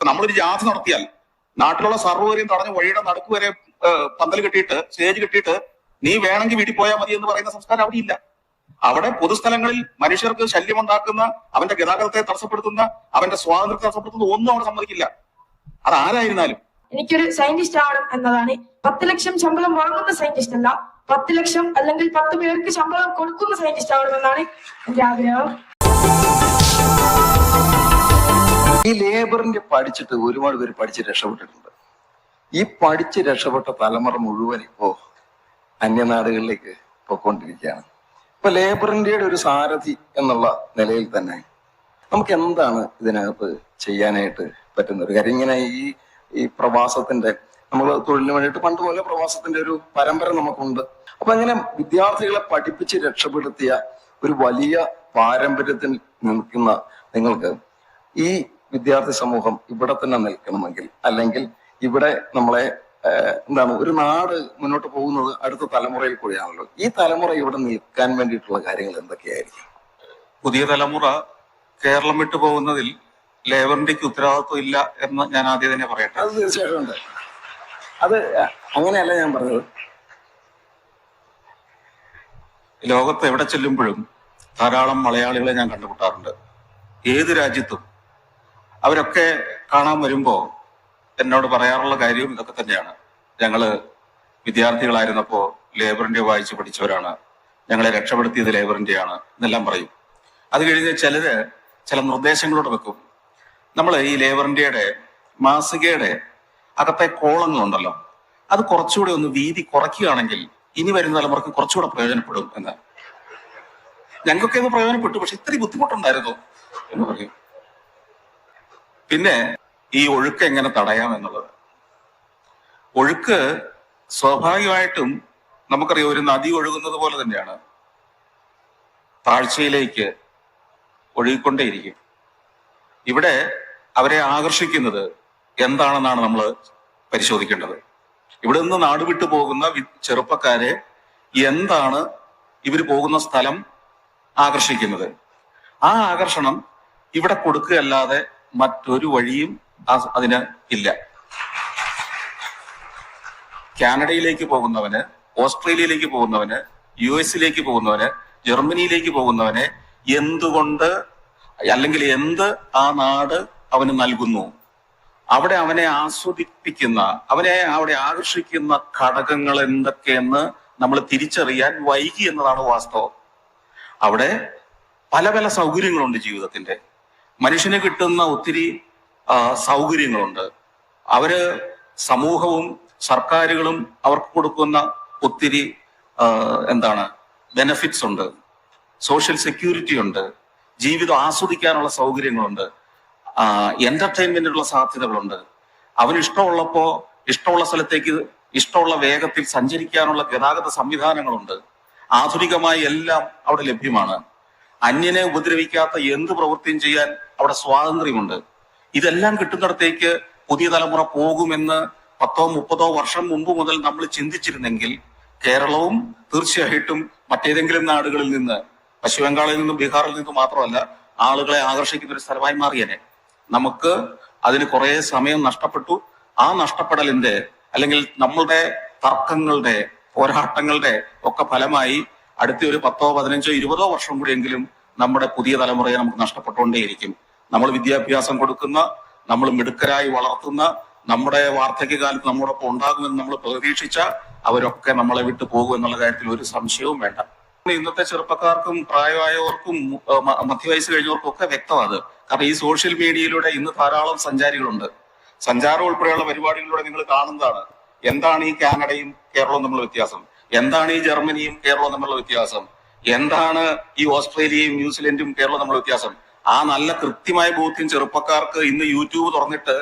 നമ്മളൊരു ജാഥ നടത്തിയാൽ നാട്ടിലുള്ള സർവരെയും തടഞ്ഞ് വഴിയുടെ നടുക്ക് വരെ പന്തൽ കെട്ടിയിട്ട് സ്റ്റേജ് കെട്ടിയിട്ട് നീ വേണമെങ്കിൽ വീട്ടിൽ പോയാൽ മതി എന്ന് പറയുന്ന സംസ്കാരം അവിടെ ഇല്ല. അവിടെ പൊതുസ്ഥലങ്ങളിൽ മനുഷ്യർക്ക് ശല്യമുണ്ടാക്കുന്ന അവന്റെ ഗതാഗതത്തെ തടസ്സപ്പെടുത്തുന്ന അവന്റെ സ്വാതന്ത്ര്യത്തെ തടസ്സപ്പെടുത്തുന്ന ഒന്നും അവിടെ സമ്മതിക്കില്ല. അത് ആരായിരുന്നാലും. എനിക്കൊരു സയന്റിസ്റ്റ് ആവണം എന്നതാണ്. പത്ത് ലക്ഷം ശമ്പളം വാങ്ങുന്ന സയന്റിസ്റ്റ് അല്ല പത്ത് ലക്ഷം അല്ലെങ്കിൽ പത്ത് പേർക്ക് ശമ്പളം കൊടുക്കുന്ന സയന്റിസ്റ്റ് ആവണമെന്നാണ് എന്റെ ആഗ്രഹം. ഈ ലേബറിന്റെ പഠിച്ചിട്ട് ഒരുപാട് പേര് പഠിച്ച് രക്ഷപ്പെട്ടിട്ടുണ്ട്. ഈ പഠിച്ച് രക്ഷപ്പെട്ട തലമുറ മുഴുവൻ ഇപ്പോ അന്യനാടുകളിലേക്ക് പോയിക്കൊണ്ടിരിക്കുകയാണ് ഇപ്പൊ ലേബറിന്റെ ഒരു സാരഥി എന്നുള്ള നിലയിൽ തന്നെ നമുക്ക് എന്താണ് ഇതിനകത്ത് ചെയ്യാനായിട്ട് പറ്റുന്ന ഒരു കാര്യം? ഇങ്ങനെ ഈ ഈ പ്രവാസത്തിന്റെ നമ്മൾ തൊഴിലിന് വേണ്ടിയിട്ട് പണ്ട് പോലെ പ്രവാസത്തിന്റെ ഒരു പരമ്പര നമുക്കുണ്ട്. അപ്പൊ അങ്ങനെ വിദ്യാർത്ഥികളെ പഠിപ്പിച്ച് രക്ഷപ്പെടുത്തിയ ഒരു വലിയ പാരമ്പര്യത്തിൽ നിൽക്കുന്ന നിങ്ങൾക്ക് ഈ വിദ്യാർത്ഥി സമൂഹം ഇവിടെ തന്നെ നിൽക്കണമെങ്കിൽ അല്ലെങ്കിൽ ഇവിടെ നമ്മളെ എന്താണ് ഒരു നാട് മുന്നോട്ട് പോകുന്നത് അടുത്ത തലമുറയിൽ കൂടിയാണല്ലോ. ഈ തലമുറ ഇവിടെ നിൽക്കാൻ വേണ്ടിയിട്ടുള്ള കാര്യങ്ങൾ എന്തൊക്കെയായിരിക്കും? പുതിയ തലമുറ കേരളം വിട്ടു പോകുന്നതിൽ ലേബറിന്റെക്ക് ഉത്തരവാദിത്വം ഇല്ല എന്ന് ഞാൻ ആദ്യം തന്നെ പറയട്ടെ. അത് തീർച്ചയായിട്ടും ഉണ്ട്. അത് അങ്ങനെയല്ല ഞാൻ പറഞ്ഞത്. ലോകത്ത് എവിടെ ചെല്ലുമ്പോഴും ധാരാളം മലയാളികളെ ഞാൻ കണ്ടുമുട്ടാറുണ്ട്. ഏത് രാജ്യത്തും അവരൊക്കെ കാണാൻ വരുമ്പോ എന്നോട് പറയാറുള്ള കാര്യവും ഇതൊക്കെ തന്നെയാണ്. ഞങ്ങൾ വിദ്യാർത്ഥികളായിരുന്നപ്പോ ലേബറിന്റെ വായിച്ച് പഠിച്ചവരാണ്. ഞങ്ങളെ രക്ഷപ്പെടുത്തിയത് ലേബറിന്റെയാണ് എന്നെല്ലാം പറയും. അത് കഴിഞ്ഞ് ചിലര് ചില നിർദ്ദേശങ്ങളോട് വെക്കും. നമ്മൾ ഈ ലേബറിന്റെയുടെ മാസികയുടെ അകത്തെ കോളങ്ങളുണ്ടല്ലോ അത് കുറച്ചുകൂടെ ഒന്ന് വീതി കുറയ്ക്കുകയാണെങ്കിൽ ഇനി വരുന്ന തലമുറയ്ക്ക് കുറച്ചുകൂടെ പ്രയോജനപ്പെടും എന്ന്. ഞങ്ങൾക്കൊക്കെ ഇത് പ്രയോജനപ്പെട്ടു പക്ഷെ ഇത്രയും ബുദ്ധിമുട്ടുണ്ടായിരുന്നു എന്ന് പറയും. പിന്നെ ഈ ഒഴുക്ക് എങ്ങനെ തടയാം എന്നുള്ളത്. ഒഴുക്ക് സ്വാഭാവികമായിട്ടും നമുക്കറിയാം ഒരു നദി ഒഴുകുന്നത് പോലെ തന്നെയാണ്. താഴ്ചയിലേക്ക് ഒഴുകിക്കൊണ്ടേയിരിക്കും. ഇവിടെ അവരെ ആകർഷിക്കുന്നത് എന്താണെന്നാണ് നമ്മൾ പരിശോധിക്കേണ്ടത്. ഇവിടെ നിന്ന് നാട് വിട്ടു പോകുന്ന ചെറുപ്പക്കാരെ എന്താണ് ഇവർ പോകുന്ന സ്ഥലം ആകർഷിക്കുന്നത്? ആ ആകർഷണം ഇവിടെ കൊടുക്കുകയല്ലാതെ മറ്റൊരു വഴിയും അതിന് ഇല്ല. കാനഡയിലേക്ക് പോകുന്നവന് ഓസ്ട്രേലിയയിലേക്ക് പോകുന്നവന് യു എസിലേക്ക് പോകുന്നവന് ജർമ്മനിയിലേക്ക് പോകുന്നവന് എന്തുകൊണ്ട് അല്ലെങ്കിൽ എന്ത് ആ നാട് അവന് നൽകുന്നു? അവിടെ അവനെ ആസ്വദിപ്പിക്കുന്ന അവനെ അവിടെ ആകർഷിക്കുന്ന ഘടകങ്ങൾ എന്തൊക്കെയെന്ന് നമ്മൾ തിരിച്ചറിയാൻ വൈകി എന്നതാണ് വാസ്തവം. അവിടെ പല പല സൗകര്യങ്ങളുണ്ട് ജീവിതത്തിന്റെ മനുഷ്യന് കിട്ടുന്ന ഒത്തിരി സൗകര്യങ്ങളുണ്ട്. അവർ സമൂഹവും സർക്കാരുകളും അവർക്ക് കൊടുക്കുന്ന ഒത്തിരി എന്താണ് ബെനഫിറ്റ്സ് ഉണ്ട്. സോഷ്യൽ സെക്യൂരിറ്റി ഉണ്ട്. ജീവിതം ആസ്വദിക്കാനുള്ള സൗകര്യങ്ങളുണ്ട്. എന്റർടൈൻമെന്റിനുള്ള സാധ്യതകളുണ്ട്. അവന് ഇഷ്ടമുള്ളപ്പോ ഇഷ്ടമുള്ള സ്ഥലത്തേക്ക് ഇഷ്ടമുള്ള വേഗത്തിൽ സഞ്ചരിക്കാനുള്ള ഗതാഗത സംവിധാനങ്ങളുണ്ട്. ആധുനികമായി എല്ലാം അവിടെ ലഭ്യമാണ്. അന്യനെ ഉപദ്രവിക്കാത്ത എന്ത് പ്രവൃത്തിയും ചെയ്യാൻ അവിടെ സ്വാതന്ത്ര്യമുണ്ട്. ഇതെല്ലാം കിട്ടുന്നിടത്തേക്ക് പുതിയ തലമുറ പോകുമെന്ന് പത്തോ മുപ്പതോ വർഷം മുമ്പ് മുതൽ നമ്മൾ ചിന്തിച്ചിരുന്നെങ്കിൽ കേരളവും തീർച്ചയായിട്ടും മറ്റേതെങ്കിലും നാടുകളിൽ നിന്ന് പശ്ചിമ ബംഗാളിൽ നിന്നും ബീഹാറിൽ നിന്നും മാത്രമല്ല ആളുകളെ ആകർഷിക്കുന്ന ഒരു സ്ഥലമായി മാറിയനെ. നമുക്ക് അതിന് കുറെ സമയം നഷ്ടപ്പെട്ടു. ആ നഷ്ടപ്പെടലിന്റെ അല്ലെങ്കിൽ നമ്മളുടെ തർക്കങ്ങളുടെ പോരാട്ടങ്ങളുടെ ഒക്കെ ഫലമായി അടുത്ത ഒരു പത്തോ പതിനഞ്ചോ ഇരുപതോ വർഷം കൂടിയെങ്കിലും നമ്മുടെ പുതിയ തലമുറയെ നമുക്ക് നഷ്ടപ്പെട്ടുകൊണ്ടേയിരിക്കും. നമ്മൾ വിദ്യാഭ്യാസം കൊടുക്കുന്ന നമ്മൾ മിടുക്കരായി വളർത്തുന്ന നമ്മുടെ വാർദ്ധക്യകാലത്ത് നമ്മോടൊപ്പം ഉണ്ടാകുമെന്ന് നമ്മൾ പ്രതീക്ഷിച്ച അവരൊക്കെ നമ്മളെ വിട്ടു പോകും എന്നുള്ള കാര്യത്തിൽ ഒരു സംശയവും വേണ്ട. ഇന്നത്തെ ചെറുപ്പക്കാർക്കും പ്രായമായവർക്കും മധ്യവയസ് മധ്യവയസ്സ് കഴിഞ്ഞവർക്കും ഒക്കെ വ്യക്തമാണ് കാരണം ഈ സോഷ്യൽ മീഡിയയിലൂടെ ഇന്ന് ധാരാളം സഞ്ചാരികളുണ്ട്. സഞ്ചാരം ഉൾപ്പെടെയുള്ള പരിപാടികളിലൂടെ നിങ്ങൾ കാണുന്നതാണ്. എന്താണ് ഈ കാനഡയും കേരളവും തമ്മിലുള്ള വ്യത്യാസം? എന്താണ് ഈ ജർമ്മനിയും കേരളവും തമ്മിലുള്ള വ്യത്യാസം? എന്താണ് ഈ ഓസ്ട്രേലിയയും ന്യൂസിലൻഡും കേരളവും തമ്മിലുള്ള വ്യത്യാസം? ആ നല്ല കൃത്യമായ ബോധ്യം ചെറുപ്പക്കാർക്ക് ഇന്ന് യൂട്യൂബ് തുറന്നിട്ട്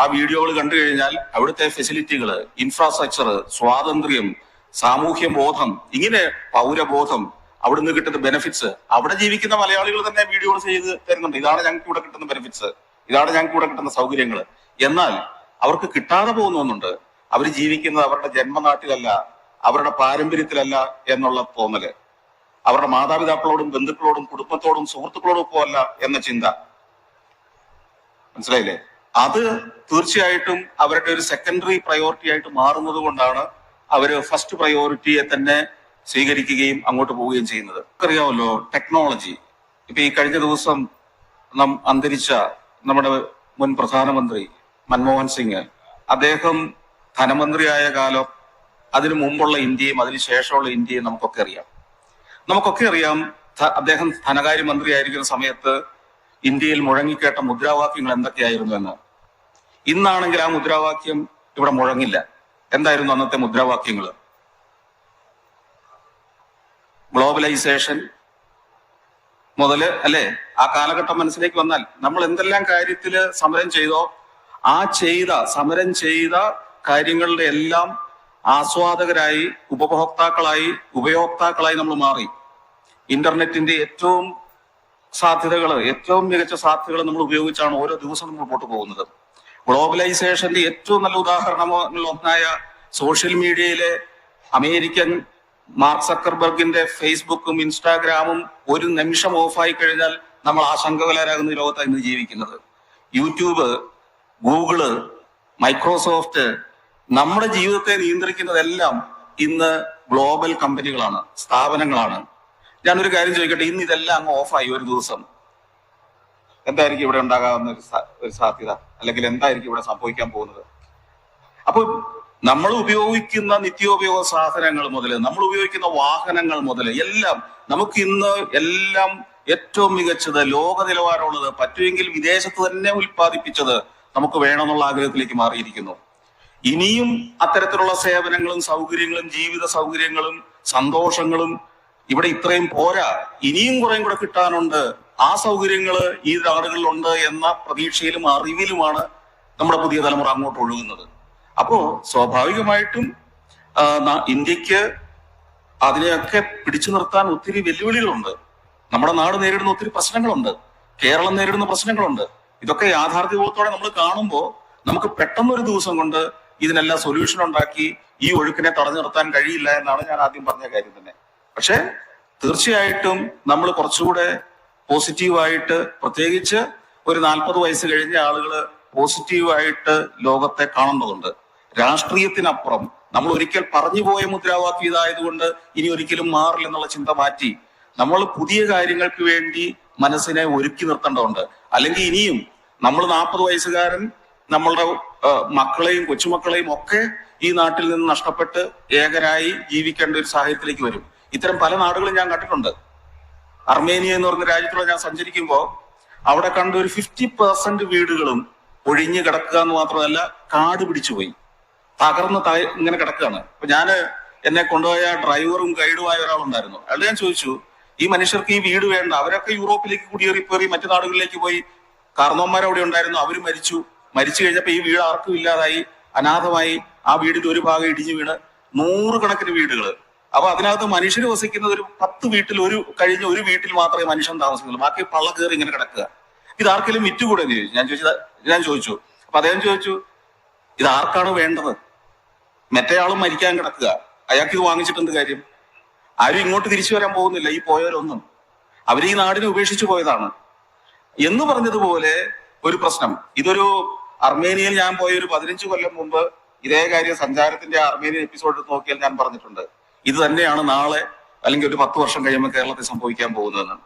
ആ വീഡിയോകൾ കണ്ടു കഴിഞ്ഞാൽ അവിടുത്തെ ഫെസിലിറ്റികൾ ഇൻഫ്രാസ്ട്രക്ചർ സ്വാതന്ത്ര്യം സാമൂഹ്യ ബോധം ഇങ്ങനെ പൗരബോധം അവിടുന്ന് കിട്ടുന്ന ബെനിഫിറ്റ്സ് അവിടെ ജീവിക്കുന്ന മലയാളികൾ തന്നെ വീഡിയോകൾ ചെയ്ത് തരുന്നുണ്ട്. ഇതാണ് ഞങ്ങൾക്ക് ഇവിടെ കിട്ടുന്ന ബെനിഫിറ്റ്സ്. ഇതാണ് ഞങ്ങൾക്ക് ഇവിടെ കിട്ടുന്ന സൗകര്യങ്ങൾ എന്നാൽ അവർക്ക് കിട്ടാതെ പോകുന്ന ഒന്നുണ്ട് അവർ ജീവിക്കുന്നത് അവരുടെ ജന്മനാട്ടിലല്ല അവരുടെ പാരമ്പര്യത്തിലല്ല എന്നുള്ള തോന്നൽ. അവരുടെ മാതാപിതാക്കളോടും ബന്ധുക്കളോടും കുടുംബത്തോടും സുഹൃത്തുക്കളോടും ഒപ്പം അല്ല എന്ന ചിന്ത. മനസ്സിലായില്ലേ? അത് തീർച്ചയായിട്ടും അവരുടെ ഒരു സെക്കൻഡറി പ്രയോറിറ്റി ആയിട്ട് മാറുന്നത് കൊണ്ടാണ് അവർ ഫസ്റ്റ് പ്രയോറിറ്റിയെ തന്നെ സ്വീകരിക്കുകയും അങ്ങോട്ട് പോവുകയും ചെയ്യുന്നത്. അറിയാമല്ലോ ടെക്നോളജി ഇപ്പൊ ഈ കഴിഞ്ഞ ദിവസം നാം അന്തരിച്ച നമ്മുടെ മുൻ പ്രധാനമന്ത്രി മൻമോഹൻ സിംഗ് അദ്ദേഹം ധനമന്ത്രിയായ കാലം അതിനു മുമ്പുള്ള ഇന്ത്യയും അതിനുശേഷമുള്ള ഇന്ത്യയും നമുക്കൊക്കെ അറിയാം. നമുക്കൊക്കെ അറിയാം അദ്ദേഹം ധനകാര്യമന്ത്രി ആയിരിക്കുന്ന സമയത്ത് ഇന്ത്യയിൽ മുഴങ്ങിക്കേട്ട മുദ്രാവാക്യങ്ങൾ എന്തൊക്കെയായിരുന്നു എന്ന്. ഇന്നാണെങ്കിൽ ആ മുദ്രാവാക്യം ഇവിടെ മുഴങ്ങില്ല. എന്തായിരുന്നു അന്നത്തെ മുദ്രാവാക്യങ്ങൾ? ഗ്ലോബലൈസേഷൻ മുതൽ അല്ലെ? ആ കാലഘട്ടം മനസ്സിലേക്ക് വന്നാൽ നമ്മൾ എന്തെല്ലാം കാര്യത്തിൽ സമരം ചെയ്തോ ആ ചെയ്ത സമരം ചെയ്ത കാര്യങ്ങളുടെ എല്ലാം ആസ്വാദകരായി ഉപഭോക്താക്കളായി ഉപയോക്താക്കളായി നമ്മൾ മാറി. ഇന്റർനെറ്റിന്റെ ഏറ്റവും സാധ്യതകൾ ഏറ്റവും മികച്ച സാധ്യതകൾ നമ്മൾ ഉപയോഗിച്ചാണ് ഓരോ ദിവസവും നമ്മൾ മുമ്പോട്ട് പോകുന്നത്. ഗ്ലോബലൈസേഷന്റെ ഏറ്റവും നല്ല ഉദാഹരണങ്ങളിൽ ഒന്നായ സോഷ്യൽ മീഡിയയിലെ അമേരിക്കൻ മാർക്ക് സക്കർബർഗിന്റെ ഫേസ്ബുക്കും ഇൻസ്റ്റാഗ്രാമും ഒരു നിമിഷം ഓഫായി കഴിഞ്ഞാൽ നമ്മൾ ആശങ്കകലരാകുന്ന ലോകത്താണ് ഇന്ന് ജീവിക്കുന്നത്. യൂട്യൂബ് ഗൂഗിൾ മൈക്രോസോഫ്റ്റ് നമ്മുടെ ജീവിതത്തെ നിയന്ത്രിക്കുന്നതെല്ലാം ഇന്ന് ഗ്ലോബൽ കമ്പനികളാണ് സ്ഥാപനങ്ങളാണ്. ഞാനൊരു കാര്യം ചോദിക്കട്ടെ? ഇന്ന് ഇതെല്ലാം അങ്ങ് ഓഫായി ഒരു ദിവസം. എന്തായിരിക്കും ഇവിടെ ഉണ്ടാകാവുന്ന ഒരു സാധ്യത? അല്ലെങ്കിൽ എന്തായിരിക്കും ഇവിടെ സംഭവിക്കാൻ പോകുന്നത്? അപ്പൊ നമ്മൾ ഉപയോഗിക്കുന്ന നിത്യോപയോഗ സാധനങ്ങൾ മുതൽ നമ്മൾ ഉപയോഗിക്കുന്ന വാഹനങ്ങൾ മുതൽ എല്ലാം നമുക്ക് ഇന്ന് എല്ലാം ഏറ്റവും മികച്ചത് ലോക നിലവാരമുള്ളത് പറ്റുമെങ്കിൽ വിദേശത്ത് തന്നെ ഉൽപ്പാദിപ്പിച്ചത് നമുക്ക് വേണമെന്നുള്ള ആഗ്രഹത്തിലേക്ക് മാറിയിരിക്കുന്നു. ഇനിയും അത്തരത്തിലുള്ള സേവനങ്ങളും സൗകര്യങ്ങളും ജീവിത സൗകര്യങ്ങളും സന്തോഷങ്ങളും ഇവിടെ ഇത്രയും പോരാ. ഇനിയും കുറേം കൂടെ കിട്ടാനുണ്ട്. ആ സൗകര്യങ്ങൾ ഈ നാടുകളിലുണ്ട് എന്ന പ്രതീക്ഷയിലും അറിവിലുമാണ് നമ്മുടെ പുതിയ തലമുറ അങ്ങോട്ട് ഒഴുകുന്നത്. അപ്പോ സ്വാഭാവികമായിട്ടും ഇന്ത്യയ്ക്ക് അതിനെയൊക്കെ പിടിച്ചു നിർത്താൻ ഒത്തിരി വെല്ലുവിളികളുണ്ട്. നമ്മുടെ നാട് നേരിടുന്ന ഒത്തിരി പ്രശ്നങ്ങളുണ്ട്. കേരളം നേരിടുന്ന പ്രശ്നങ്ങളുണ്ട്. ഇതൊക്കെ യാഥാർത്ഥ്യബോധത്തോടെ നമ്മൾ കാണുമ്പോൾ നമുക്ക് പെട്ടെന്നൊരു ദിവസം കൊണ്ട് ഇതിനെല്ലാം സൊല്യൂഷൻ ഉണ്ടാക്കി ഈ ഒഴുക്കിനെ തടഞ്ഞു നിർത്താൻ കഴിയില്ല എന്നാണ് ഞാൻ ആദ്യം പറഞ്ഞ കാര്യം തന്നെ. പക്ഷെ തീർച്ചയായിട്ടും നമ്മൾ കുറച്ചുകൂടെ പോസിറ്റീവായിട്ട് പ്രത്യേകിച്ച് ഒരു നാൽപ്പത് വയസ്സ് കഴിഞ്ഞ ആളുകൾ പോസിറ്റീവായിട്ട് ലോകത്തെ കാണുന്നതുണ്ട്. രാഷ്ട്രീയത്തിനപ്പുറം നമ്മൾ ഒരിക്കൽ പറഞ്ഞു പോയ മുദ്രാവാക്യം ഇതായതുകൊണ്ട് ഇനി ഒരിക്കലും മാറില്ലെന്നുള്ള ചിന്ത മാറ്റി നമ്മൾ പുതിയ കാര്യങ്ങൾക്ക് വേണ്ടി മനസ്സിനെ ഒരുക്കി നിർത്തേണ്ടതുണ്ട്. അല്ലെങ്കിൽ ഇനിയും നമ്മൾ നാൽപ്പത് വയസ്സുകാരൻ നമ്മളുടെ മക്കളെയും കൊച്ചുമക്കളെയും ഒക്കെ ഈ നാട്ടിൽ നിന്ന് നഷ്ടപ്പെട്ട് ഏകരായി ജീവിക്കേണ്ട ഒരു സാഹചര്യത്തിലേക്ക് വരും. ഇത്തരം പല നാടുകളും ഞാൻ കണ്ടിട്ടുണ്ട്. അർമേനിയ എന്ന് പറഞ്ഞ രാജ്യത്തോടെ ഞാൻ സഞ്ചരിക്കുമ്പോൾ അവിടെ കണ്ട ഒരു ഫിഫ്റ്റി പെർസെന്റ് വീടുകളും ഒഴിഞ്ഞു കിടക്കുക എന്ന് മാത്രമല്ല കാട് പിടിച്ചുപോയി. തകർന്ന് ഇങ്ങനെ കിടക്കുകയാണ്. അപ്പൊ ഞാൻ എന്നെ കൊണ്ടുപോയ ഡ്രൈവറും ഗൈഡുമായ ഒരാളുണ്ടായിരുന്നു. അയാൾ ഞാൻ ചോദിച്ചു ഈ മനുഷ്യർക്ക് ഈ വീട് വേണ്ട. അവരൊക്കെ യൂറോപ്പിലേക്ക് കുടിയേറിപ്പോയി മറ്റു നാടുകളിലേക്ക് പോയി. കാർന്നോന്മാർ അവിടെ ഉണ്ടായിരുന്നു അവർ മരിച്ചു. മരിച്ചു കഴിഞ്ഞപ്പോ ഈ വീട് ആർക്കും ഇല്ലാതായി. അനാഥമായി. ആ വീടിന്റെ ഒരു ഭാഗം ഇടിഞ്ഞു വീണ്. നൂറുകണക്കിന് വീടുകൾ അപ്പൊ അതിനകത്ത് മനുഷ്യർ വസിക്കുന്നത് ഒരു പത്ത് വീട്ടിൽ ഒരു കഴിഞ്ഞ ഒരു വീട്ടിൽ മാത്രമേ മനുഷ്യൻ താമസിക്കുന്നുള്ളൂ. ബാക്കി പള്ള കയറി ഇങ്ങനെ കിടക്കുക. ഇത് ആർക്കെങ്കിലും വിറ്റുകൂടെ എന്ന് ചോദിച്ചു ഞാൻ ചോദിച്ചത് ഞാൻ ചോദിച്ചു. അപ്പൊ അദ്ദേഹം ചോദിച്ചു ഇത് ആർക്കാണ് വേണ്ടത് മറ്റേയാളും മരിക്കാൻ കിടക്കുക. അയാൾക്ക് ഇത് വാങ്ങിച്ചിട്ട് എന്ത് കാര്യം? ആരും ഇങ്ങോട്ട് തിരിച്ചു വരാൻ പോകുന്നില്ല. ഈ പോയവരൊന്നും. അവർ ഈ നാടിനെ ഉപേക്ഷിച്ചു പോയതാണ്. എന്ന് പറഞ്ഞതുപോലെ ഒരു പ്രശ്നം. ഇതൊരു അർമേനിയയിൽ ഞാൻ പോയ ഒരു പതിനഞ്ച് കൊല്ലം മുമ്പ് ഇതേ കാര്യം സഞ്ചാരത്തിന്റെ അർമേനിയൻ എപ്പിസോഡ് നോക്കിയാൽ ഞാൻ പറഞ്ഞിട്ടുണ്ട്. ഇത് തന്നെയാണ് നാളെ അല്ലെങ്കിൽ ഒരു പത്ത് വർഷം കഴിയുമ്പോൾ കേരളത്തിൽ സംഭവിക്കാൻ പോകുന്നതെന്ന്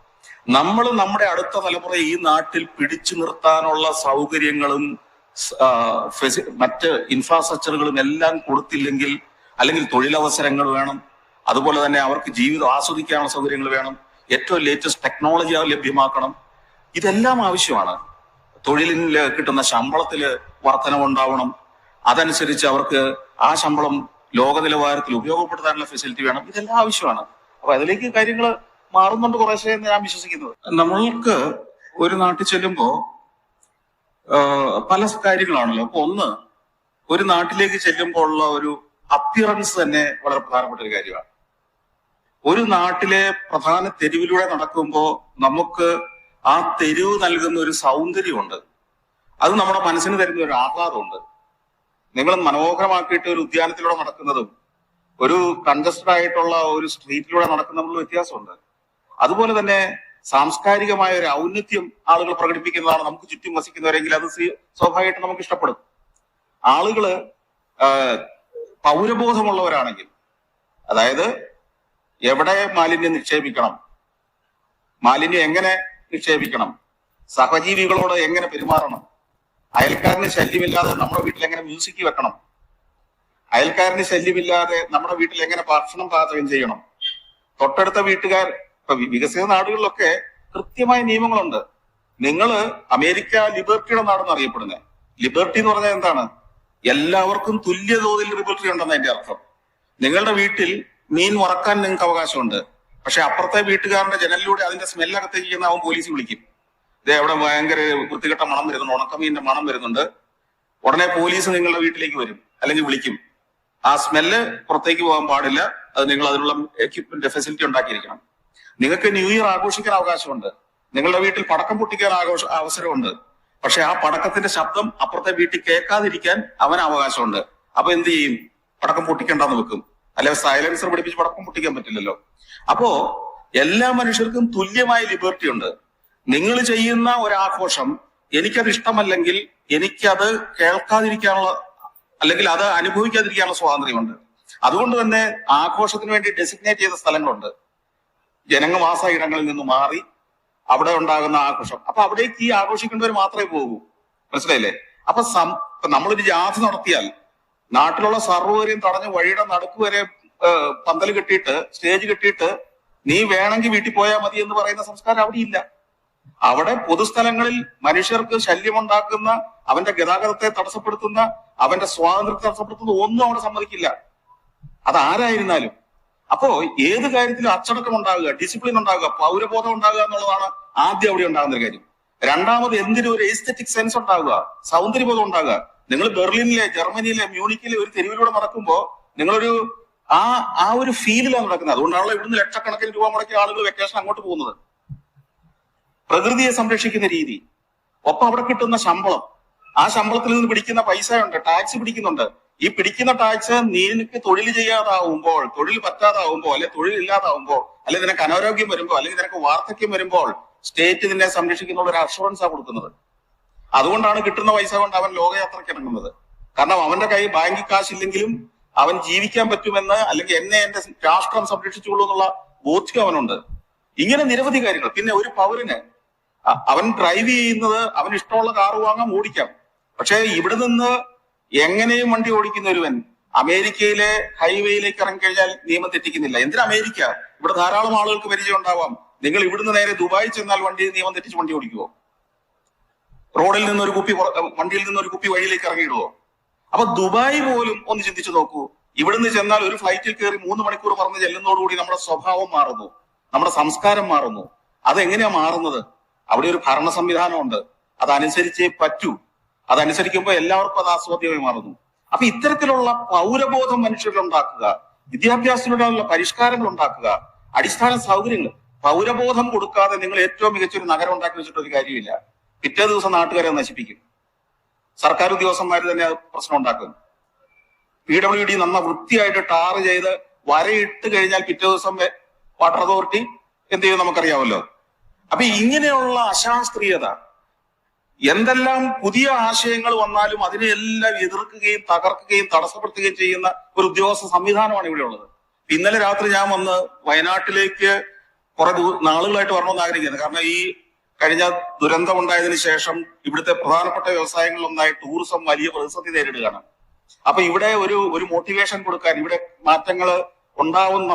നമ്മൾ നമ്മുടെ അടുത്ത തലമുറ ഈ നാട്ടിൽ പിടിച്ചു നിർത്താനുള്ള സൗകര്യങ്ങളും മറ്റ് ഇൻഫ്രാസ്ട്രക്ചറുകളും എല്ലാം കൊടുത്തില്ലെങ്കിൽ അല്ലെങ്കിൽ തൊഴിലവസരങ്ങൾ വേണം അതുപോലെ തന്നെ അവർക്ക് ജീവിതം ആസ്വദിക്കാനുള്ള സൗകര്യങ്ങൾ വേണം ഏറ്റവും ലേറ്റസ്റ്റ് ടെക്നോളജി ലഭ്യമാക്കണം ഇതെല്ലാം ആവശ്യമാണ്. തൊഴിലിന് കിട്ടുന്ന ശമ്പളത്തിൽ വർധനവുണ്ടാവണം. അതനുസരിച്ച് അവർക്ക് ആ ശമ്പളം ലോക നിലവാരത്തിൽ ഉപയോഗപ്പെടുത്താനുള്ള ഫെസിലിറ്റി വേണം. ഇതെല്ലാം ആവശ്യമാണ്. അപ്പൊ അതിലേക്ക് കാര്യങ്ങൾ മാറുന്നുണ്ട് കുറേശ്ശെ എന്ന് ഞാൻ വിശ്വസിക്കുന്നത് നമ്മൾക്ക് ഒരു നാട്ടിൽ ചെല്ലുമ്പോൾ പല കാര്യങ്ങളാണല്ലോ. അപ്പൊ ഒന്ന് ഒരു നാട്ടിലേക്ക് ചെല്ലുമ്പോൾ ഉള്ള ഒരു അപ്പിയറൻസ് തന്നെ വളരെ പ്രധാനപ്പെട്ട ഒരു കാര്യമാണ്. ഒരു നാട്ടിലെ പ്രധാന തെരുവിലൂടെ നടക്കുമ്പോൾ നമുക്ക് ആ തെരുവ് നൽകുന്ന ഒരു സൗന്ദര്യമുണ്ട്. അത് നമ്മുടെ മനസ്സിന് തരുന്ന ഒരു ആഹ്ലാദമുണ്ട്. നിങ്ങൾ മനോഹരമാക്കിയിട്ട് ഒരു ഉദ്യാനത്തിലൂടെ നടക്കുന്നതും ഒരു കൺജസ്റ്റഡ് ആയിട്ടുള്ള ഒരു സ്ട്രീറ്റിലൂടെ നടക്കുന്നതിലുള്ള വ്യത്യാസമുണ്ട്. അതുപോലെ തന്നെ സാംസ്കാരികമായ ഒരു ഔന്നത്യം ആളുകൾ പ്രകടിപ്പിക്കുന്നതാണ് നമുക്ക് ചുറ്റും വസിക്കുന്നവരെങ്കിൽ അത് സ്വാഭാവികമായിട്ട് നമുക്ക് ഇഷ്ടപ്പെടും. ആളുകൾ പൗരബോധമുള്ളവരാണെങ്കിൽ അതായത് എവിടെ മാലിന്യം നിക്ഷേപിക്കണം മാലിന്യം എങ്ങനെ നിക്ഷേപിക്കണം സഹജീവികളോട് എങ്ങനെ പെരുമാറണം അയൽക്കാരന് ശല്യമില്ലാതെ നമ്മുടെ വീട്ടിൽ എങ്ങനെ മ്യൂസിക് വെക്കണം? അയൽക്കാരന് ശല്യമില്ലാതെ നമ്മുടെ വീട്ടിൽ എങ്ങനെ ഭക്ഷണം പാചകം ചെയ്യണം? തൊട്ടടുത്ത വീട്ടുകാർ ഇപ്പൊ വികസിത നാടുകളിലൊക്കെ കൃത്യമായ നിയമങ്ങളുണ്ട്. നിങ്ങൾ അമേരിക്ക ലിബർട്ടിയുടെ നാടെന്ന് അറിയപ്പെടുന്നത് ലിബർട്ടി എന്ന് പറഞ്ഞാൽ എന്താണ്? എല്ലാവർക്കും തുല്യ തോതിൽ ലിബർട്ടി ഉണ്ടെന്ന് അതിന്റെ അർത്ഥം. നിങ്ങളുടെ വീട്ടിൽ മീൻ വറക്കാൻ നിങ്ങൾക്ക് അവകാശമുണ്ട്. പക്ഷെ അപ്പുറത്തെ വീട്ടുകാരന്റെ ജനലിലൂടെ അതിന്റെ സ്മെല്ലകത്തേക്ക് അവൻ പോലീസ് വിളിക്കും. അവിടെ ഭയങ്കര വൃത്തികെട്ട മണം വരുന്നുണ്ട്. ഉണക്കമീന്റെ മണം വരുന്നുണ്ട്. ഉടനെ പോലീസ് നിങ്ങളുടെ വീട്ടിലേക്ക് വരും. അല്ലെങ്കിൽ വിളിക്കും. ആ സ്മെല്ല് പുറത്തേക്ക് പോകാൻ പാടില്ല. അത് നിങ്ങൾ അതിനുള്ള എക്യുപ്മെന്റ് ഫെസിലിറ്റി ഉണ്ടാക്കിയിരിക്കണം. നിങ്ങൾക്ക് ന്യൂ ഇയർ ആഘോഷിക്കാൻ അവകാശമുണ്ട്. നിങ്ങളുടെ വീട്ടിൽ പടക്കം പൊട്ടിക്കാൻ ആഘോഷ അവസരമുണ്ട്. പക്ഷെ ആ പടക്കത്തിന്റെ ശബ്ദം അപ്പുറത്തെ വീട്ടിൽ കേൾക്കാതിരിക്കാൻ അവന് അവകാശമുണ്ട്. അപ്പൊ എന്ത് ചെയ്യും? പടക്കം പൊട്ടിക്കേണ്ടെന്ന് വെക്കും. അല്ലെങ്കിൽ സൈലൻസർ പിടിപ്പിച്ച് പടക്കം പൊട്ടിക്കാൻ പറ്റില്ലല്ലോ. അപ്പോ എല്ലാ മനുഷ്യർക്കും തുല്യമായ ലിബർട്ടി ഉണ്ട്. നിങ്ങൾ ചെയ്യുന്ന ഒരാഘോഷം എനിക്കത് ഇഷ്ടമല്ലെങ്കിൽ എനിക്കത് കേൾക്കാതിരിക്കാനുള്ള അല്ലെങ്കിൽ അത് അനുഭവിക്കാതിരിക്കാനുള്ള സ്വാതന്ത്ര്യമുണ്ട്. അതുകൊണ്ട് തന്നെ ആഘോഷത്തിന് വേണ്ടി ഡെസിഗ്നേറ്റ് ചെയ്ത സ്ഥലങ്ങളുണ്ട്. ജനങ്ങവാസ ഇടങ്ങളിൽ നിന്ന് മാറി അവിടെ ഉണ്ടാകുന്ന ആഘോഷം. അപ്പൊ അവിടേക്ക് ഈ ആഘോഷിക്കേണ്ടവർ മാത്രമേ പോകൂ. മനസ്സിലായില്ലേ? അപ്പൊ നമ്മളൊരു ജാഥ നടത്തിയാൽ നാട്ടിലുള്ള സർവവരെയും തടഞ്ഞ് വഴിയുടെ നടുക്ക് വരെ പന്തൽ കെട്ടിയിട്ട് സ്റ്റേജ് കെട്ടിയിട്ട് നീ വേണമെങ്കിൽ വീട്ടിൽ പോയാൽ മതി എന്ന് പറയുന്ന സംസ്കാരം അവിടെ ഇല്ല അവിടെ പൊതുസ്ഥലങ്ങളിൽ മനുഷ്യർക്ക് ശല്യമുണ്ടാക്കുന്ന അവന്റെ ഗതാഗതത്തെ തടസ്സപ്പെടുത്തുന്ന അവന്റെ സ്വാതന്ത്ര്യത്തെ തടസ്സപ്പെടുത്തുന്ന ഒന്നും അവിടെ സമ്മതിക്കില്ല. അത് ആരായിരുന്നാലും. അപ്പോ ഏത് കാര്യത്തിലും അച്ചടക്കം ഉണ്ടാകുക ഡിസിപ്ലിൻ ഉണ്ടാകുക പൗരബോധം ഉണ്ടാകുക എന്നുള്ളതാണ് ആദ്യം അവിടെ ഉണ്ടാകുന്ന ഒരു കാര്യം. രണ്ടാമത് എന്തിനും ഒരു എസ്തെറ്റിക് സെൻസ് ഉണ്ടാകുക സൗന്ദര്യബോധം ഉണ്ടാകുക. നിങ്ങൾ ബെർലിനിലെ ജർമ്മനിയിലെ മ്യൂണിക്കിലെ ഒരു തെരുവിലൂടെ നടക്കുമ്പോ നിങ്ങളൊരു ആ ആ ഒരു ഫീലിലാണ് നടക്കുന്നത്. അതുകൊണ്ടാണല്ലോ ഇവിടുന്ന് ലക്ഷക്കണക്കിന് രൂപ മുടക്കിയ ആളുകൾ വെക്കേഷൻ അങ്ങോട്ട് പോകുന്നത്. പ്രകൃതിയെ സംരക്ഷിക്കുന്ന രീതി. ഒപ്പം അവിടെ കിട്ടുന്ന ശമ്പളം. ആ ശമ്പളത്തിൽ നിന്ന് പിടിക്കുന്ന പൈസ ഉണ്ട് ടാക്സ് പിടിക്കുന്നുണ്ട്. ഈ പിടിക്കുന്ന ടാക്സ് നിനക്ക് തൊഴിൽ ചെയ്യാതാവുമ്പോൾ തൊഴിൽ പറ്റാതാവുമ്പോൾ അല്ലെ തൊഴിൽ ഇല്ലാതാവുമ്പോൾ അല്ലെ നിനക്ക് അനാരോഗ്യം വരുമ്പോൾ അല്ലെങ്കിൽ നിനക്ക് വാർദ്ധക്യം വരുമ്പോൾ സ്റ്റേറ്റ് നിന്നെ സംരക്ഷിക്കുന്ന ഒരു അഷുറൻസാണ് കൊടുക്കുന്നത്. അതുകൊണ്ടാണ് കിട്ടുന്ന പൈസ കൊണ്ട് അവൻ ലോകയാത്രയ്ക്ക് ഇറങ്ങുന്നത്. കാരണം അവന്റെ കയ്യിൽ ബാങ്കിൽ കാശില്ലെങ്കിലും അവൻ ജീവിക്കാൻ പറ്റുമെന്ന് അല്ലെങ്കിൽ എന്നെ എന്റെ രാഷ്ട്രം സംരക്ഷിച്ചുള്ളൂ എന്നുള്ള ബോധ്യം അവനുണ്ട്. ഇങ്ങനെ നിരവധി കാര്യങ്ങൾ. പിന്നെ ഒരു പൗരന് അവൻ ഡ്രൈവ് ചെയ്യുന്നത് അവൻ ഇഷ്ടമുള്ള കാറ് വാങ്ങാം ഓടിക്കാം. പക്ഷെ ഇവിടെ നിന്ന് എങ്ങനെയും വണ്ടി ഓടിക്കുന്ന ഒരുവൻ അമേരിക്കയിലെ ഹൈവേയിലേക്ക് ഇറങ്ങിക്കഴിഞ്ഞാൽ നിയമം തെറ്റിക്കുന്നില്ല. എന്തിനാ അമേരിക്ക? ഇവിടെ ധാരാളം ആളുകൾക്ക് പരിചയം ഉണ്ടാവാം. നിങ്ങൾ ഇവിടുന്ന് നേരെ ദുബായി ചെന്നാൽ വണ്ടി നിയമം തെറ്റിച്ച് വണ്ടി ഓടിക്കുവോ? റോഡിൽ നിന്ന് ഒരു കുപ്പി വണ്ടിയിൽ നിന്ന് ഒരു കുപ്പി വഴിയിലേക്ക് ഇറങ്ങിയിടുവോ? അപ്പൊ ദുബായ് പോലും ഒന്ന് ചിന്തിച്ചു നോക്കൂ. ഇവിടുന്ന് ചെന്നാൽ ഒരു ഫ്ലൈറ്റിൽ കയറി മൂന്ന് മണിക്കൂർ പറഞ്ഞ് ചെല്ലുന്നതോടുകൂടി നമ്മുടെ സ്വഭാവം മാറുന്നു. നമ്മുടെ സംസ്കാരം മാറുന്നു. അതെങ്ങനെയാ മാറുന്നത്? അവിടെ ഒരു ഭരണ സംവിധാനമുണ്ട്. അതനുസരിച്ചേ പറ്റൂ. അതനുസരിക്കുമ്പോൾ എല്ലാവർക്കും അത് ആസ്വാദ്യമായി മാറുന്നു. അപ്പൊ ഇത്തരത്തിലുള്ള പൗരബോധം മനുഷ്യരിൽ ഉണ്ടാക്കുക വിദ്യാഭ്യാസത്തിലൂടെയുള്ള പരിഷ്കാരങ്ങൾ ഉണ്ടാക്കുക അടിസ്ഥാന സൗകര്യങ്ങൾ പൗരബോധം കൊടുക്കാതെ നിങ്ങൾ ഏറ്റവും മികച്ചൊരു നഗരം ഉണ്ടാക്കി വെച്ചിട്ട് ഒരു കാര്യമില്ല. പിറ്റേ ദിവസം നാട്ടുകാരെ നശിപ്പിക്കും. സർക്കാർ ഉദ്യോഗസ്ഥന്മാർ തന്നെ പ്രശ്നം ഉണ്ടാക്കും. പി ഡബ്ല്യു ഡി നന്ന വൃത്തിയായിട്ട് ടാർ ചെയ്ത് വരയിട്ട് കഴിഞ്ഞാൽ പിറ്റേ ദിവസം വാട്ടർ അതോറിറ്റി എന്ത് ചെയ്യും നമുക്കറിയാമല്ലോ. അപ്പൊ ഇങ്ങനെയുള്ള അശാസ്ത്രീയത എന്തെല്ലാം പുതിയ ആശയങ്ങൾ വന്നാലും അതിനെല്ലാം എതിർക്കുകയും തകർക്കുകയും തടസ്സപ്പെടുത്തുകയും ചെയ്യുന്ന ഒരു ഉദ്യോഗസ്ഥ സംവിധാനമാണ് ഇവിടെ ഉള്ളത്. ഇന്നലെ രാത്രി ഞാൻ വന്ന് വയനാട്ടിലേക്ക് കുറെ നാളുകളായിട്ട് വരണമെന്ന് ആഗ്രഹിക്കുന്നത് കാരണം ഈ കഴിഞ്ഞ ദുരന്തം ഉണ്ടായതിനു ശേഷം ഇവിടുത്തെ പ്രധാനപ്പെട്ട വ്യവസായങ്ങളിലൊന്നായ ടൂറിസം വലിയ പ്രതിസന്ധി നേരിടുകയാണ്. അപ്പൊ ഇവിടെ ഒരു ഒരു മോട്ടിവേഷൻ കൊടുക്കാൻ ഇവിടെ മാറ്റങ്ങൾ ഉണ്ടാവുന്ന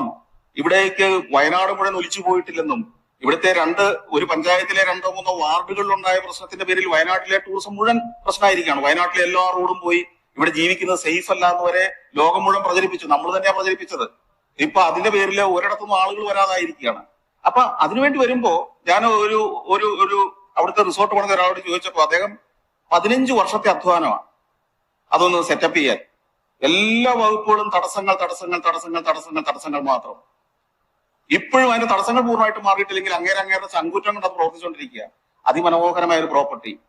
ഇവിടേക്ക് വയനാട് മുഴുവൻ ഒലിച്ചു പോയിട്ടില്ലെന്നും ഇവിടുത്തെ രണ്ട് ഒരു പഞ്ചായത്തിലെ രണ്ടോ മൂന്നോ വാർഡുകളിലുണ്ടായ പ്രശ്നത്തിന്റെ പേരിൽ വയനാട്ടിലെ ടൂറിസം മുഴുവൻ പ്രശ്നമായിരിക്കുകയാണ്. വയനാട്ടിലെ എല്ലാ റോഡും പോയി ഇവിടെ ജീവിക്കുന്നത് സേഫ് അല്ല എന്ന് വരെ ലോകം മുഴുവൻ പ്രചരിപ്പിച്ചു. നമ്മൾ തന്നെയാണ് പ്രചരിപ്പിച്ചത്. ഇപ്പൊ അതിന്റെ പേരിൽ ഒരിടത്തുനിന്നും ആളുകൾ വരാതായിരിക്കുകയാണ്. അപ്പൊ അതിനുവേണ്ടി വരുമ്പോ ഞാൻ ഒരു ഒരു ഒരു അവിടുത്തെ റിസോർട്ട് പണിത ഒരാളോട് ചോദിച്ചപ്പോ അദ്ദേഹം പതിനഞ്ച് വർഷത്തെ അധ്വാനമാണ്. അതൊന്ന് സെറ്റപ്പ് ചെയ്യാൻ. എല്ലാ വകുപ്പുകളും തടസ്സങ്ങൾ തടസ്സങ്ങൾ തടസ്സങ്ങൾ തടസ്സങ്ങൾ തടസ്സങ്ങൾ മാത്രം. ഇപ്പോഴും അതിന്റെ തടസ്സങ്ങൾ പൂർണമായിട്ട് മാറിയിട്ടില്ലെങ്കിൽ അങ്ങേരെ അങ്ങേരുടെ ചങ്കൂറ്റം കൊണ്ട് അത് പ്രവർത്തിച്ചുകൊണ്ടിരിക്കുക. അതിമനോഹരമായ ഒരു പ്രോപ്പർട്ടി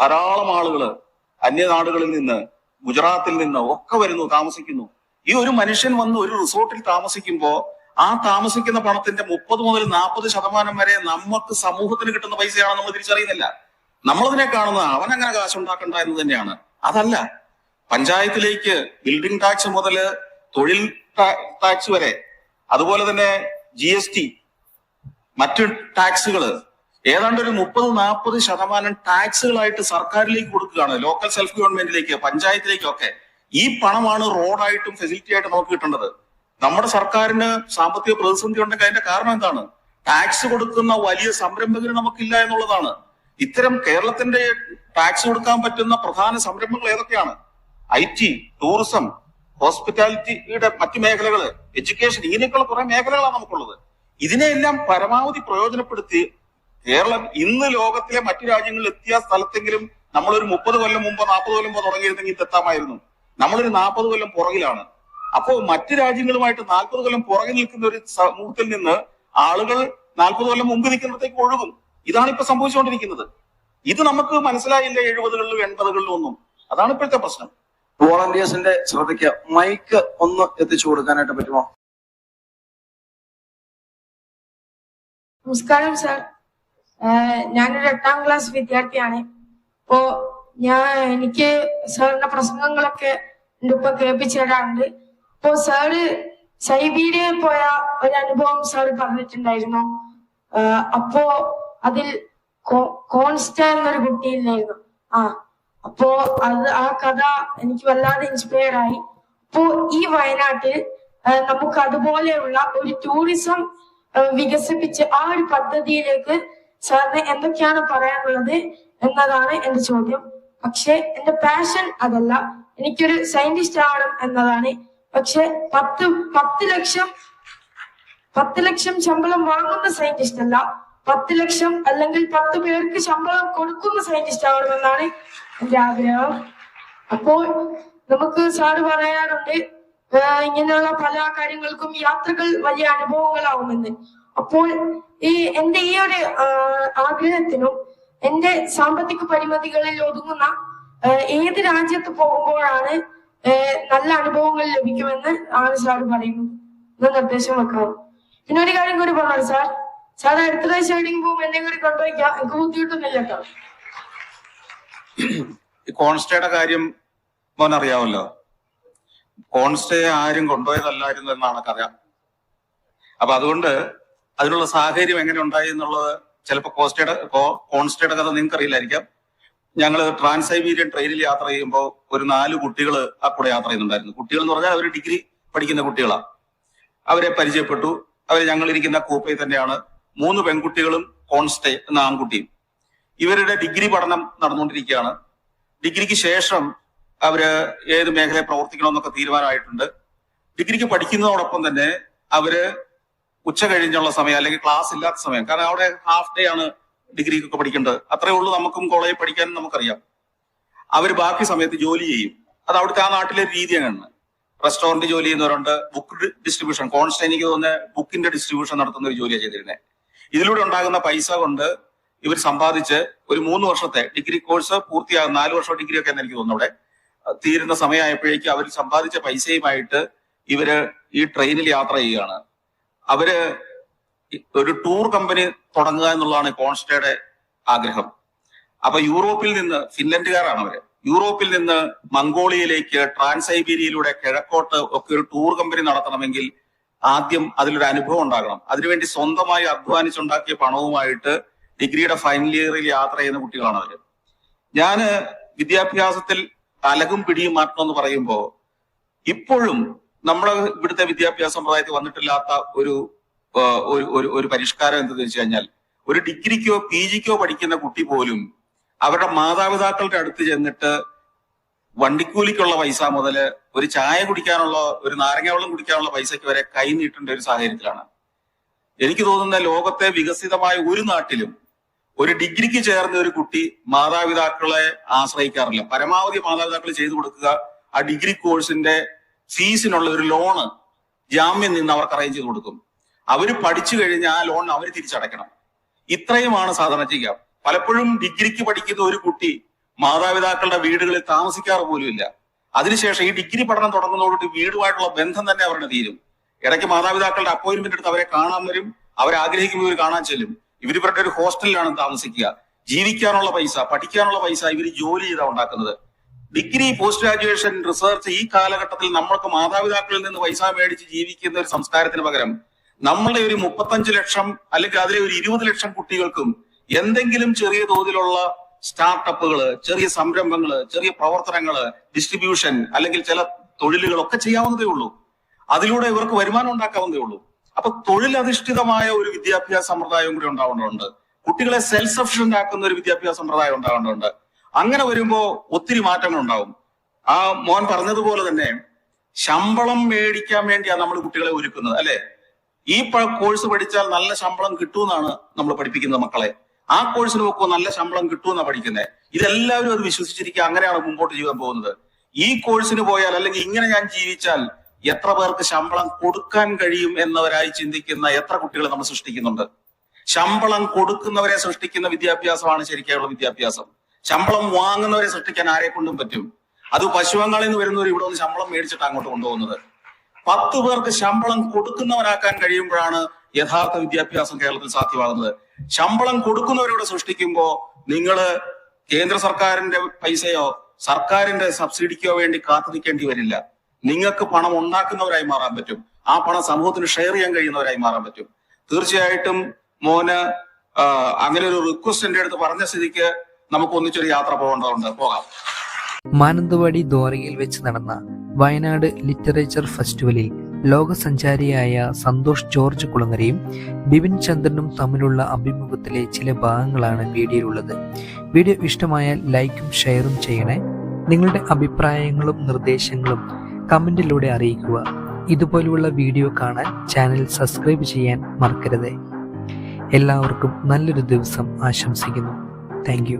ധാരാളം ആളുകൾ അന്യനാടുകളിൽ നിന്ന് ഗുജറാത്തിൽ നിന്ന് ഒക്കെ വരുന്നു താമസിക്കുന്നു. ഈ ഒരു മനുഷ്യൻ വന്ന് ഒരു റിസോർട്ടിൽ താമസിക്കുമ്പോൾ ആ താമസിക്കുന്ന പണത്തിന്റെ മുപ്പത് മുതൽ നാൽപ്പത് ശതമാനം വരെ നമുക്ക് സമൂഹത്തിന് കിട്ടുന്ന പൈസയാണ് നമ്മൾ തിരിച്ചറിയുന്നില്ല. നമ്മളതിനെ കാണുന്നത് അവൻ അങ്ങനെ കാശുണ്ടാക്കണ്ട എന്ന് തന്നെയാണ്. അതല്ല. പഞ്ചായത്തിലേക്ക് ബിൽഡിംഗ് ടാക്സ് മുതൽ തൊഴിൽ ടാക്സ് വരെ. അതുപോലെ തന്നെ ജി എസ് ടി മറ്റു ടാക്സുകൾ ഏതാണ്ട് ഒരു മുപ്പത് നാൽപ്പത് ശതമാനം ടാക്സുകളായിട്ട് സർക്കാരിലേക്ക് കൊടുക്കുകയാണ്. ലോക്കൽ സെൽഫ് ഗവൺമെന്റിലേക്ക് പഞ്ചായത്തിലേക്കൊക്കെ. ഈ പണമാണ് റോഡായിട്ടും ഫെസിലിറ്റി ആയിട്ടും നമുക്ക് കിട്ടേണ്ടത്. നമ്മുടെ സർക്കാരിന് സാമ്പത്തിക പ്രതിസന്ധി ഉണ്ടെങ്കിൽ അതിന്റെ കാരണം എന്താണ്? ടാക്സ് കൊടുക്കുന്ന വലിയ സംരംഭകർ നമുക്കില്ല എന്നുള്ളതാണ്. ഇത്തരം കേരളത്തിന്റെ ടാക്സ് കൊടുക്കാൻ പറ്റുന്ന പ്രധാന സംരംഭങ്ങൾ ഏതൊക്കെയാണ്? ഐ ടി ടൂറിസം ഹോസ്പിറ്റാലിറ്റിയുടെ മറ്റു മേഖലകൾ എഡ്യൂക്കേഷൻ ഇതിനേക്കുള്ള കുറെ മേഖലകളാണ് നമുക്കുള്ളത്. ഇതിനെല്ലാം പരമാവധി പ്രയോജനപ്പെടുത്തി കേരളം ഇന്ന് ലോകത്തിലെ മറ്റു രാജ്യങ്ങളിൽ എത്തിയ സ്ഥലത്തെങ്കിലും നമ്മളൊരു മുപ്പത് കൊല്ലം മുമ്പോ നാൽപ്പത് കൊല്ലം മുമ്പ് തുടങ്ങിയിരുന്നെങ്കിൽ തെത്താമായിരുന്നു നമ്മളൊരു നാൽപ്പത് കൊല്ലം പുറകിലാണ്. അപ്പോൾ മറ്റു രാജ്യങ്ങളുമായിട്ട് നാൽപ്പത് കൊല്ലം പുറകിൽ നിൽക്കുന്ന ഒരു സമൂഹത്തിൽ നിന്ന് ആളുകൾ നാൽപ്പത് കൊല്ലം മുമ്പ് നിൽക്കുന്നിടത്തേക്ക് ഒഴുകും. ഇതാണ് ഇപ്പൊ സംഭവിച്ചുകൊണ്ടിരിക്കുന്നത്. ഇത് നമുക്ക് മനസ്സിലായില്ല എഴുപതുകളിലും എൺപതുകളിലും ഒന്നും? അതാണ് ഇപ്പോഴത്തെ പ്രശ്നം. വോളണ്ടിയേഴ്സിന്റെ ശ്രദ്ധയ്ക്ക് മൈക്ക് ഒന്ന് എത്തിച്ചു കൊടുക്കാനായിട്ട് പറ്റുമോ? നമസ്കാരം സർ ഞാനൊരു എട്ടാം ക്ലാസ് വിദ്യാർത്ഥിയാണ്. അപ്പോ ഞാൻ എനിക്ക് സാറിന്റെ പ്രസംഗങ്ങളൊക്കെ എന്റെ ഉപ്പ കേൾപ്പിച്ചു തരാറുണ്ട്. അപ്പോ സാറ് സൈബീരിയയിൽ പോയ ഒരു അനുഭവം സാർ പറഞ്ഞിട്ടുണ്ടായിരുന്നു അപ്പോ അതിൽ കോൺസ്റ്റ എന്നൊരു കുട്ടിയില്ലായിരുന്നു ആ അപ്പോ അത് ആ കഥ എനിക്ക് വല്ലാതെ ഇൻസ്പയർ ആയി. അപ്പോ ഈ വയനാട്ടിൽ നമുക്ക് അതുപോലെയുള്ള ഒരു ടൂറിസം വികസിപ്പിച്ച് ആ ഒരു പദ്ധതിയിലേക്ക് സാറിന് എന്തൊക്കെയാണ് പറയാനുള്ളത് എന്നതാണ് എന്റെ ചോദ്യം. പക്ഷെ എന്റെ പാഷൻ അതല്ല. എനിക്കൊരു സയന്റിസ്റ്റ് ആവണം എന്നതാണ്. പക്ഷെ പത്ത് പത്ത് ലക്ഷം പത്ത് ലക്ഷം ശമ്പളം വാങ്ങുന്ന സയന്റിസ്റ്റ് അല്ല. പത്ത് ലക്ഷം അല്ലെങ്കിൽ പത്ത് പേർക്ക് ശമ്പളം കൊടുക്കുന്ന സയന്റിസ്റ്റ് ആവണമെന്നാണ് എന്റെ ആഗ്രഹം അപ്പോൾ നമുക്ക് സാറ് പറയാറുണ്ട് ഇങ്ങനെയുള്ള പല കാര്യങ്ങൾക്കും യാത്രകൾ വലിയ അനുഭവങ്ങളാവുമെന്ന്. അപ്പോൾ ഈ എന്റെ ഈ ഒരു ആഗ്രഹത്തിനും എന്റെ സാമ്പത്തിക പരിമിതികളിൽ ഒതുങ്ങുന്ന ഏത് രാജ്യത്ത് പോകുമ്പോഴാണ് നല്ല അനുഭവങ്ങൾ ലഭിക്കുമെന്ന് ആണ് സാർ പറയുന്നത്. എന്ന് നിർദ്ദേശം വെക്കാം. പിന്നെ ഒരു കാര്യം കൂടി പറഞ്ഞു സാർ. സാർ അടുത്ത പ്രാവശ്യം എവിടെയെങ്കിലും പോകുമ്പോൾ എന്നെ കൂടി കൊണ്ടുപോയിക്കാം. എനിക്ക് ബുദ്ധിമുട്ടൊന്നുമില്ല കേട്ടോ. ഈ കോൺസ്റ്റയുടെ കാര്യം മോൻ അറിയാമല്ലോ കോൺസ്റ്റയെ ആരും കൊണ്ടുപോയതല്ലായിരുന്നു എന്നാണ് കഥ. അപ്പൊ അതുകൊണ്ട് അതിനുള്ള സാഹചര്യം എങ്ങനെ ഉണ്ടായി എന്നുള്ളത് ചിലപ്പോൾ കോസ്റ്റയുടെ കോൺസ്റ്റയുടെ കഥ നിങ്ങൾക്ക് അറിയില്ലായിരിക്കാം ഞങ്ങൾ ട്രാൻസ് സൈബീരിയൻ ട്രെയിനിൽ യാത്ര ചെയ്യുമ്പോൾ ഒരു നാല് കുട്ടികൾ ആ കൂടെ യാത്ര ചെയ്യുന്നുണ്ടായിരുന്നു. കുട്ടികൾ എന്ന് പറഞ്ഞാൽ അവർ ഡിഗ്രി പഠിക്കുന്ന കുട്ടികളാണ് അവരെ പരിചയപ്പെട്ടു. അവർ ഞങ്ങൾ ഇരിക്കുന്ന കൂപ്പയിൽ തന്നെയാണ്. മൂന്ന് പെൺകുട്ടികളും കോൺസ്റ്റേ എന്ന ആൺകുട്ടിയും. ഇവരുടെ ഡിഗ്രി പഠനം നടന്നുകൊണ്ടിരിക്കുകയാണ്. ഡിഗ്രിക്ക് ശേഷം അവർ ഏത് മേഖലയിൽ പ്രവർത്തിക്കണമെന്നൊക്കെ തീരുമാനമായിട്ടുണ്ട്. ഡിഗ്രിക്ക് പഠിക്കുന്നതോടൊപ്പം തന്നെ അവർ ഉച്ച കഴിഞ്ഞുള്ള സമയം അല്ലെങ്കിൽ ക്ലാസ് ഇല്ലാത്ത സമയം കാരണം അവിടെ ഹാഫ് ഡേ ആണ് ഡിഗ്രിക്കൊക്കെ പഠിക്കേണ്ടത്. അത്രേ ഉള്ളൂ നമുക്കും കോളേജിൽ പഠിക്കാൻ നമുക്കറിയാം. അവർ ബാക്കി സമയത്ത് ജോലി ചെയ്യും. അത് അവിടുത്തെ ആ നാട്ടിലെ രീതിയാണ് റെസ്റ്റോറന്റ് ജോലി ചെയ്യുന്നവരുണ്ട് ബുക്ക് ഡിസ്ട്രിബ്യൂഷൻ കോൺസ്റ്റൈനിക്ക് തോന്നുന്ന ബുക്കിന്റെ ഡിസ്ട്രിബ്യൂഷൻ നടത്തുന്ന ഒരു ജോലിയാണ് ചെയ്തിരുന്നത്. ഇതിലൂടെ ഉണ്ടാകുന്ന പൈസ കൊണ്ട് ഇവർ സമ്പാദിച്ച് ഒരു മൂന്ന് വർഷത്തെ ഡിഗ്രി കോഴ്സ് പൂർത്തിയാകും നാല് വർഷം ഡിഗ്രി ഒക്കെ എന്ന് എനിക്ക് തോന്നുന്നു അവിടെ. തീരുന്ന സമയമായപ്പോഴേക്കും അവർ സമ്പാദിച്ച പൈസയുമായിട്ട് ഇവർ ഈ ട്രെയിനിൽ യാത്ര ചെയ്യുകയാണ്. അവർ ഒരു ടൂർ കമ്പനി തുടങ്ങുക എന്നുള്ളതാണ് കോൺസ്റ്റയുടെ ആഗ്രഹം. അപ്പൊ യൂറോപ്പിൽ നിന്ന് ഫിൻലൻഡുകാരാണ് അവർ. യൂറോപ്പിൽ നിന്ന് മംഗോളിയയിലേക്ക് ട്രാൻസ് ട്രാൻസൈബീരിയയിലൂടെ കിഴക്കോട്ട് ഒക്കെ ഒരു ടൂർ കമ്പനി നടത്തണമെങ്കിൽ ആദ്യം അതിലൊരു അനുഭവം ഉണ്ടാകണം. അതിനുവേണ്ടി സ്വന്തമായി അധ്വാനിച്ചുണ്ടാക്കിയ പണവുമായിട്ട് ഡിഗ്രിയുടെ ഫൈനൽ ഇയറിൽ യാത്ര ചെയ്യുന്ന കുട്ടികളാണ് അവർ. ഞാൻ വിദ്യാഭ്യാസത്തിൽ അലകും പിടിയും മാറ്റണം എന്ന് പറയുമ്പോ ഇപ്പോഴും നമ്മുടെ ഇവിടുത്തെ വിദ്യാഭ്യാസ സമ്പ്രദായത്തിൽ വന്നിട്ടില്ലാത്ത ഒരു ഒരു ഒരു പരിഷ്കാരം എന്തെന്ന് വെച്ച് കഴിഞ്ഞാൽ ഒരു ഡിഗ്രിക്കോ പി ജിക്കോ പഠിക്കുന്ന കുട്ടി പോലും അവരുടെ മാതാപിതാക്കളുടെ അടുത്ത് ചെന്നിട്ട് വണ്ടിക്കൂലിക്കുള്ള പൈസ മുതൽ ഒരു ചായ കുടിക്കാനുള്ള ഒരു നാരങ്ങ വെള്ളം കുടിക്കാനുള്ള പൈസയ്ക്ക് വരെ കൈ നീട്ടേണ്ട ഒരു സാഹചര്യത്തിലാണ്. എനിക്ക് തോന്നുന്ന ലോകത്തെ വികസിതമായ ഒരു നാട്ടിലും ഒരു ഡിഗ്രിക്ക് ചേർന്ന ഒരു കുട്ടി മാതാപിതാക്കളെ ആശ്രയിക്കാറില്ല. പരമാവധി മാതാപിതാക്കൾ ചെയ്തു കൊടുക്കുക. ആ ഡിഗ്രി കോഴ്സിന്റെ ഫീസിനുള്ള ഒരു ലോണ് ജാമ്യം നിന്ന് അവർക്ക് അറേഞ്ച് ചെയ്ത് കൊടുക്കും. അവർ പഠിച്ചു കഴിഞ്ഞാൽ ആ ലോൺ അവർ തിരിച്ചടയ്ക്കണം. ഇത്രയുമാണ് സാധാരണ ചെയ്യുക പലപ്പോഴും ഡിഗ്രിക്ക് പഠിക്കുന്ന ഒരു കുട്ടി മാതാപിതാക്കളുടെ വീടുകളിൽ താമസിക്കാറ് പോലുമില്ല അതിനുശേഷം ഈ ഡിഗ്രി പഠനം തുടങ്ങുന്നതോടുകൂടി വീടുമായിട്ടുള്ള ബന്ധം തന്നെ അവരുടെ തീരും. ഇടയ്ക്ക് മാതാപിതാക്കളുടെ അപ്പോയിന്റ്മെന്റ് എടുത്ത് അവരെ കാണാൻ വരും. അവരെ ആഗ്രഹിക്കുമ്പോൾ ഇവർ കാണാൻ ചെല്ലും. ഇവർ ഇവരുടെ ഒരു ഹോസ്റ്റലിലാണ് താമസിക്കുക. ജീവിക്കാനുള്ള പൈസ പഠിക്കാനുള്ള പൈസ ഇവർ ജോലി ചെയ്താ ഉണ്ടാക്കുന്നത്. ഡിഗ്രി പോസ്റ്റ് ഗ്രാജുവേഷൻ റിസർച്ച് ഈ കാലഘട്ടത്തിൽ നമ്മൾക്ക് മാതാപിതാക്കളിൽ നിന്ന് പൈസ മേടിച്ച് ജീവിക്കുന്ന ഒരു സംസ്കാരത്തിന് പകരം നമ്മളുടെ ഒരു മുപ്പത്തഞ്ച് ലക്ഷം അല്ലെങ്കിൽ അതിലെ ഒരു ഇരുപത് ലക്ഷം കുട്ടികൾക്കും എന്തെങ്കിലും ചെറിയ തോതിലുള്ള സ്റ്റാർട്ടപ്പുകൾ ചെറിയ സംരംഭങ്ങൾ ചെറിയ പ്രവർത്തനങ്ങൾ ഡിസ്ട്രിബ്യൂഷൻ അല്ലെങ്കിൽ ചില തൊഴിലുകളൊക്കെ ചെയ്യാവുന്നതേ ഉള്ളൂ. അതിലൂടെ ഇവർക്ക് വരുമാനം ഉണ്ടാക്കാവുന്നതേ ഉള്ളൂ. അപ്പൊ തൊഴിലധിഷ്ഠിതമായ ഒരു വിദ്യാഭ്യാസ സമ്പ്രദായം കൂടി ഉണ്ടാവേണ്ടതുണ്ട് കുട്ടികളെ സെൽഫ് സഫിഷ്യന്റ് ആക്കുന്ന ഒരു വിദ്യാഭ്യാസ സമ്പ്രദായം ഉണ്ടാവേണ്ടതുണ്ട് അങ്ങനെ വരുമ്പോ ഒത്തിരി മാറ്റങ്ങൾ ഉണ്ടാവും ആ മോൻ പറഞ്ഞതുപോലെ തന്നെ ശമ്പളം മേടിക്കാൻ വേണ്ടിയാണ് നമ്മൾ കുട്ടികളെ ഒരുക്കുന്നത് അല്ലെ? ഈ കോഴ്സ് പഠിച്ചാൽ നല്ല ശമ്പളം കിട്ടുമെന്നാണ് നമ്മൾ പഠിപ്പിക്കുന്നത് മക്കളെ. ആ കോഴ്സിന് നോക്കുമ്പോൾ നല്ല ശമ്പളം കിട്ടുമെന്നാണ് പഠിക്കുന്നത് ഇതെല്ലാവരും അത് വിശ്വസിച്ചിരിക്കുക അങ്ങനെയാണ് മുമ്പോട്ട് ജീവിതം പോകുന്നത്. ഈ കോഴ്സിന് പോയാൽ അല്ലെങ്കിൽ ഇങ്ങനെ ഞാൻ ജീവിച്ചാൽ എത്ര പേർക്ക് ശമ്പളം കൊടുക്കാൻ കഴിയും എന്നവരായി ചിന്തിക്കുന്ന എത്ര കുട്ടികളെ നമ്മൾ സൃഷ്ടിക്കുന്നുണ്ട്? ശമ്പളം കൊടുക്കുന്നവരെ സൃഷ്ടിക്കുന്ന വിദ്യാഭ്യാസമാണ് ശരിക്കുള്ള വിദ്യാഭ്യാസം. ശമ്പളം വാങ്ങുന്നവരെ സൃഷ്ടിക്കാൻ ആരെ കൊണ്ടും പറ്റും? അത് പശുവങ്ങളിൽ നിന്ന് വരുന്നവർ ഇവിടെ ഒന്ന് ശമ്പളം മേടിച്ചിട്ട് അങ്ങോട്ട് കൊണ്ടുപോകുന്നത്. പത്ത് പേർക്ക് ശമ്പളം കൊടുക്കുന്നവരാക്കാൻ കഴിയുമ്പോഴാണ് യഥാർത്ഥ വിദ്യാഭ്യാസം കേരളത്തിൽ സാധ്യമാകുന്നത്. ശമ്പളം കൊടുക്കുന്നവരോട് സൃഷ്ടിക്കുമ്പോൾ നിങ്ങൾ കേന്ദ്ര സർക്കാരിന്റെ പൈസയോ സർക്കാരിന്റെ സബ്സിഡിക്കോ വേണ്ടി കാത്തു നിൽക്കേണ്ടി വരില്ല. നിങ്ങൾക്ക് പണം ഉണ്ടാക്കുന്നവരായി മാറാൻ പറ്റും. ആ പണം സമൂഹത്തിന് ഷെയർ ചെയ്യാൻ കഴിയുന്നവരായി മാറാൻ പറ്റും. തീർച്ചയായിട്ടും മോന് അങ്ങനെ ഒരു റിക്വസ്റ്റ് എന്റെ അടുത്ത് പറഞ്ഞ സ്ഥിതിക്ക് നമുക്ക് ഒന്നിച്ചൊരു യാത്ര പോകേണ്ടതുണ്ട്. പോകാം. മാനന്തവാടി ദ്വാരകയിൽ വെച്ച് നടന്ന വയനാട് ലിറ്ററേച്ചർ ഫെസ്റ്റിവലിൽ ലോകസഞ്ചാരിയായ സന്തോഷ് ജോർജ് കുളങ്ങരയും ബിപിൻ ചന്ദ്രനും തമ്മിലുള്ള അഭിമുഖത്തിലെ ചില ഭാഗങ്ങളാണ് വീഡിയോയിലുള്ളത്. വീഡിയോ ഇഷ്ടമായാൽ ലൈക്കും ഷെയറും ചെയ്യണേ. നിങ്ങളുടെ അഭിപ്രായങ്ങളും നിർദ്ദേശങ്ങളും കമന്റിലൂടെ അറിയിക്കുക. ഇതുപോലുള്ള വീഡിയോ കാണാൻ ചാനൽ സബ്സ്ക്രൈബ് ചെയ്യാൻ മറക്കരുത്. എല്ലാവർക്കും നല്ലൊരു ദിവസം ആശംസിക്കുന്നു. താങ്ക്